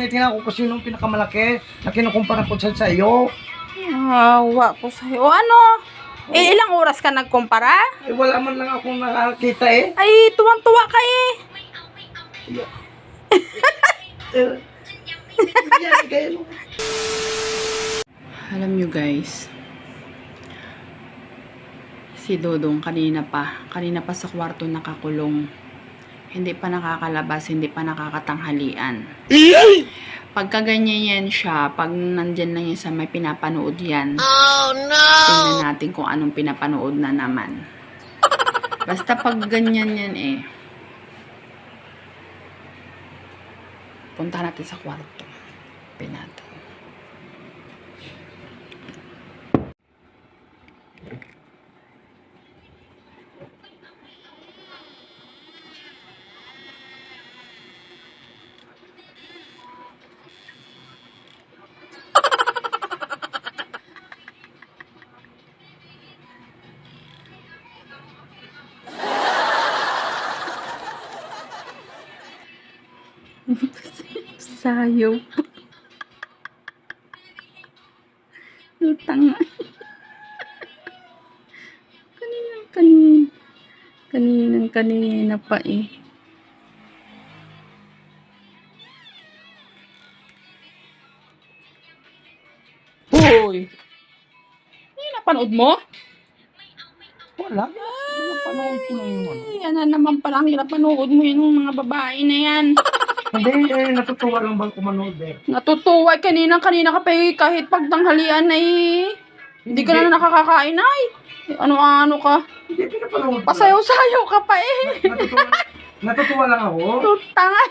Tinitingnan ko kung sinong pinakamalaki na kinukumpara ko sa sa iyo. Hawa ko sa'yo. O ano? Eh, ilang oras ka nagkumpara? Eh, wala man lang akong nakakita eh. Ay, tuwang-tuwa ka eh. Eh, yan, kayo. Alam nyo guys, si Dodong kanina pa, kanina pa sa kwarto nakakulong. Hindi pa nakakalabas, hindi pa nakakatanghalian. Pagka ganyan yan siya, pag nandyan lang yan sa may pinapanood yan, oh, no! tingnan natin kung anong pinapanood na naman. Basta pag ganyan yan eh, punta natin sa kwarto. Sayaw pa. Lutang. kaninang kanin. Kaninang kanina pa eh. Hoy! Yung napanood mo? Wala. Napanood ko lang yung ano. Yan na naman pala ang napanood mo yung mga babae na yan. Hindi, eh, natutuwa lang bang kumanood eh. Natutuwa kanina kanina ka pa eh, kahit pagtanghalian ay hindi ka na nakakakain ay. Ano-ano ka? Hindi, ko. lang. Pasayaw-sayaw ka pa eh. Natutuwa, natutuwa lang ako. Tutang ay.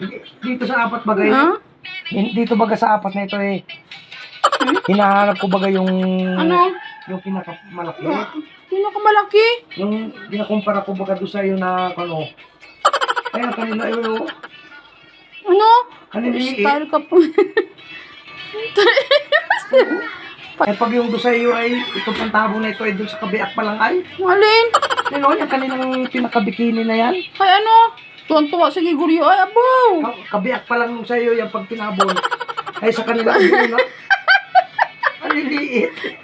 Hindi, Dito sa apat bagay. Hin- Dito baga sa apat na ito eh. Hinahanap ko baga yung Ano? yung pinakamalaki. Sino ka malaki? Yung ginakumpara ko baga doon sa iyo na ano. Kaya kanina oh. Ano? Eh. Style ka po. Eh pag yung doon sa iyo ay itong pantabo na ito ay doon sa kabiak pa lang ay. Alin? Ano yung kaninang pinakabikini na yan? Ay ano? Tuwan-tuwa sa giguryo. Ay. Ka- Kabiak pa lang sa iyo yung pag tinabon. Ay sa kanila ay yun ah. Ang liliit. Eh,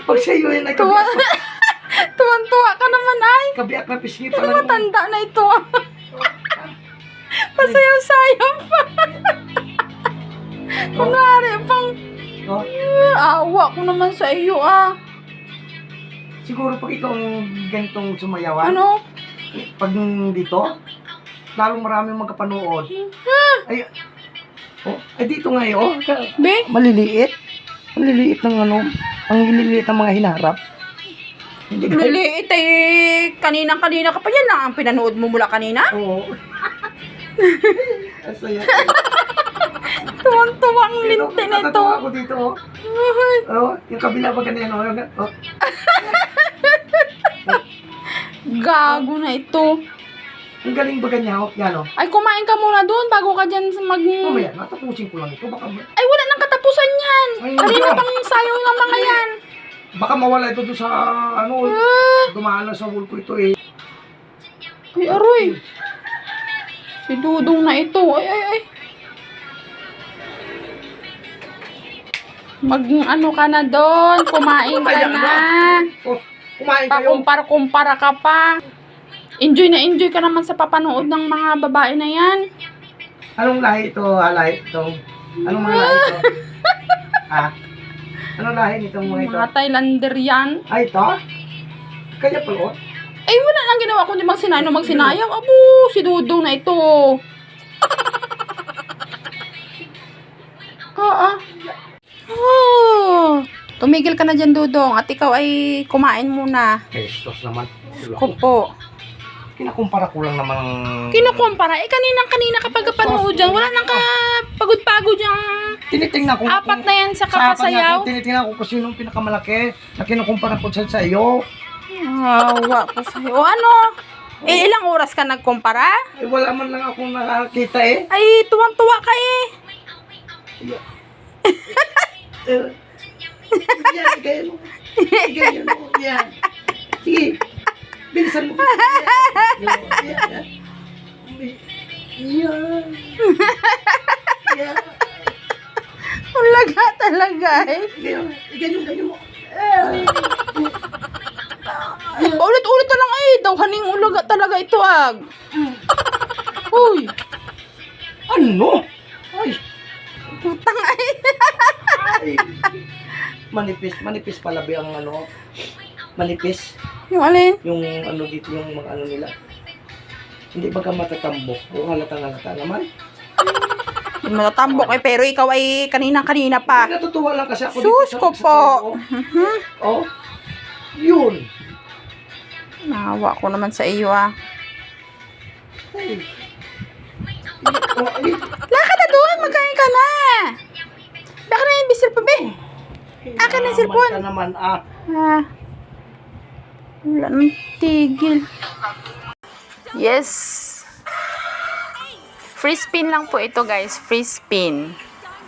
Pag sa iyo yan ay kabiak, Tuwan-tuwa ka naman ay. kabiak na pisngi pa lang. Matanda na ito. Pasayaw-sayaw pa. Kunwari pang Oh, Ah, awa ko naman sa iyo ah. siguro pag ikaw ang ganitong sumayawan, Ano? pag dito, lalong maraming magkapanood. Ay, oh, ay dito nga eh, oh. Be? Maliliit. Maliliit ng ano, ang liliit ng mga hinarap. Hindi ka- Liliit eh. Kanina-kanina ka pa yan lang ang pinanood mo mula kanina. Oo. Ang saya. Tuwang-tuwa ang linti na ito. Natatawa ako dito, oh. Oh, yung kabila ba ganyan, oh. Oh. Gago na ito. Ang galing ba ganyan, oh. Yan, oh. Ay, kumain ka muna doon bago ka dyan mag... Mamaya, natapusin ko lang ito. Baka, Ay, wala nang katapusan yan. Ay, Kanina pang sayaw ng mga yan. baka mawala ito doon sa, ano, Ah, dumaan lang sa wall ko ito, eh. ay, aroy. Si Dudong na ito. Ay, ay, ay. Mag, ano ka na doon. Kumain ka Kaya na. na. Oh. Pakumpara-kumpara ka pa. Enjoy na enjoy ka naman sa papanood ng mga babae na yan. Anong lahi ito, alay ito? Anong mga lahi ito? ha? Anong lahi nitong mga ito? Mga Thailander yan. Ay, ito? Kanya pala, Ay, wala nang ginawa kundi magsinayaw na magsinayaw. Abo, si Dudong na ito. Oo. Oh. Tumigil ka na dyan, Dudong. At ikaw ay kumain muna. Pesos naman. Kupo. Kinakumpara ko lang namang... Kinukumpara. Eh, kaninang-kanina kapag kapanood dyan, wala nang kapagod-pagod yung Tinitingnan ko. apat na yan sa Sa apat kapasayaw. nga, tinitingnan ko kung sinong pinakamalaki na kinukumpara ko sa sa iyo. Hawa ko sa'yo. O ano? Eh, ilang oras ka nagkumpara? Eh, wala man lang akong nakakita eh. Ay, tuwang-tuwa ka eh. Yan, ganyan. Ganyan, oh, yan. Sige. Bilisan mo. Yan, yan, yan. Yeah. yeah. Ulaga talaga eh. Ganyan, ganyan, ganyan mo. Paulit-ulit na lang eh. Daw haning ulaga talaga ito ag. Uy. Ano? Ay, Putang ay. ay. Manipis, manipis pala ba ang ano? Manipis. Yung alin? Yung ano dito, yung mga ano nila. Hindi ba ka matatambok? O halatang halata naman? Matatambok eh. Pero ikaw ay kanina-kanina pa. Ay, natutuwa lang kasi ako Sus ko po. trabaho. Oh. Yun. Nahawa ko naman sa iyo ah. Laka na doon. Magkain ka na. Baka na yung bisil pa be. Akin na yung cellphone. Naman ka naman, ah. Ah. Wala nang tigil. Yes. Free spin lang po ito guys. Free spin.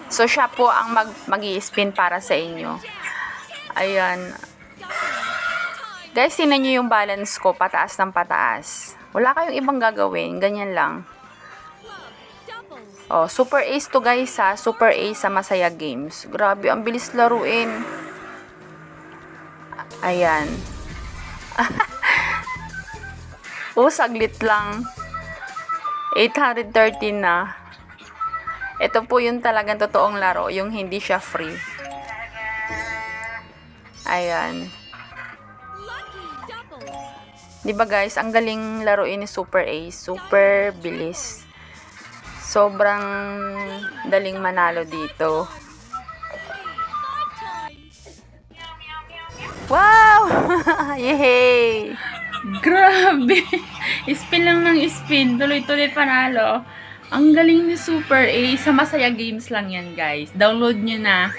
So siya po ang mag mag spin para sa inyo. Ayan. Guys, tinan nyo yung balance ko. Pataas ng pataas. Wala kayong ibang gagawin. Ganyan lang. Oh, Super Ace to guys ha. Super Ace sa Masaya Games. Grabe, ang bilis laruin. Ayan. oh, saglit lang. 813 na. Ito po yung talagang totoong laro, yung hindi siya free. Ayan. 'Di ba guys, ang galing laruin ni Super Ace, super bilis. Sobrang daling manalo dito. Wow! Yehey! Grabe! spin lang ng spin. Tuloy-tuloy panalo. Ang galing ni Super A. Sa Masaya Games lang yan, guys. Download nyo na.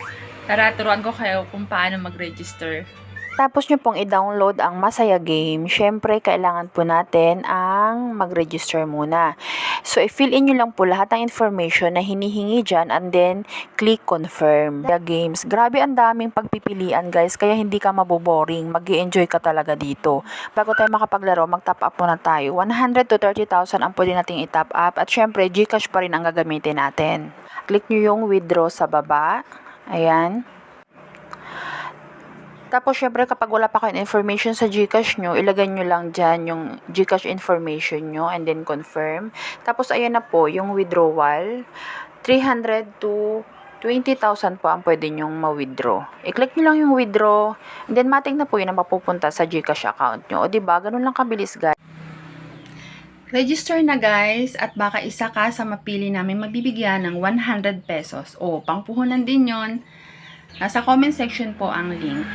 Tara, turuan ko kayo kung paano mag-register. Tapos nyo pong i-download ang Masaya Game, syempre kailangan po natin ang mag-register muna. So, i-fill in nyo lang po lahat ng information na hinihingi dyan and then click confirm. Masaya Games, grabe ang daming pagpipilian guys, kaya hindi ka maboboring, mag enjoy ka talaga dito. Bago tayo makapaglaro, mag-top up muna tayo. 100 to 30,000 ang pwede nating i-top up at syempre Gcash pa rin ang gagamitin natin. Click nyo yung withdraw sa baba. Ayan. Tapos, syempre, kapag wala pa kayong information sa Gcash nyo, ilagay nyo lang dyan yung Gcash information nyo and then confirm. Tapos, ayan na po, yung withdrawal. 300 to 20,000 po ang pwede nyong ma-withdraw. I-click nyo lang yung withdraw, and then mating na po yun ang mapupunta sa Gcash account nyo. O, diba? Ganun lang kabilis, guys. Register na guys at baka isa ka sa mapili namin mabibigyan ng 100 pesos. O, pangpuhunan din yon. Nasa comment section po ang link.